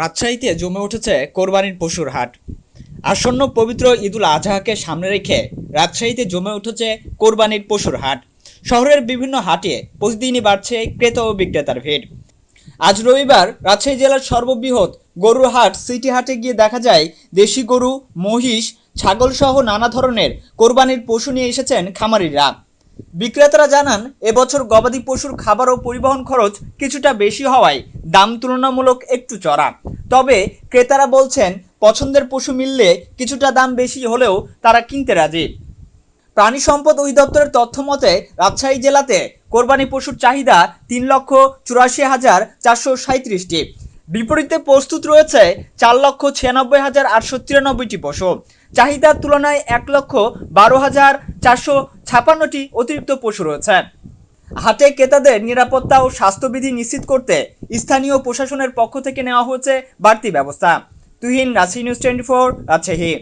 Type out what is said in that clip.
রাজশাহীতে জমে উঠেছে কোরবানির পশুর হাট। আসন্ন পবিত্র ঈদুল আজহাকে সামনে রেখে রাজশাহীতে জমে উঠেছে কোরবানির পশুর হাট। শহরের বিভিন্ন হাটে প্রতিদিনই বাড়ছে ক্রেতা ও বিক্রেতার ভিড়। আজ রবিবার রাজশাহী জেলার সর্ববৃহৎ গরুর হাট সিটি হাটে গিয়ে দেখা যায়, দেশি গরু, মহিষ, ছাগল সহ নানা ধরনের কোরবানির পশু নিয়ে এসেছেন খামারিরা। বিক্রেতারা জানান, এবছর গবাদি পশুর খাবার ও পরিবহন খরচ কিছুটা বেশি হওয়ায় দাম তুলনামূলক একটু চড়া। তবে ক্রেতারা বলছেন, পছন্দের পশু মিললে কিছুটা দাম বেশি হলেও তারা কিনতে রাজি। প্রাণী সম্পদ অধিদপ্তরের তথ্য মতে, রাজশাহী জেলাতে কোরবানি পশুর চাহিদা তিন লক্ষ চুরাশি হাজার চারশো সাঁত্রিশটি বিপরীতে প্রস্তুত রয়েছে চার লক্ষ ছিয়ানব্বই হাজার আটশো তিরানব্বইটি পশু। চাহিদার তুলনায় এক লক্ষ বারো হাজার চারশো ছাপান্নটি অতিরিক্ত পশু রয়েছে হাটে ক্রেতাদের নিরাপত্তা ও স্বাস্থ্যবিধি নিশ্চিত করতে স্থানীয় প্রশাসনের পক্ষ থেকে নেওয়া হয়েছে বাড়তি ব্যবস্থা। তুহিন রাশি নিউজ টোয়েন্টি ফোর রাজশাহী।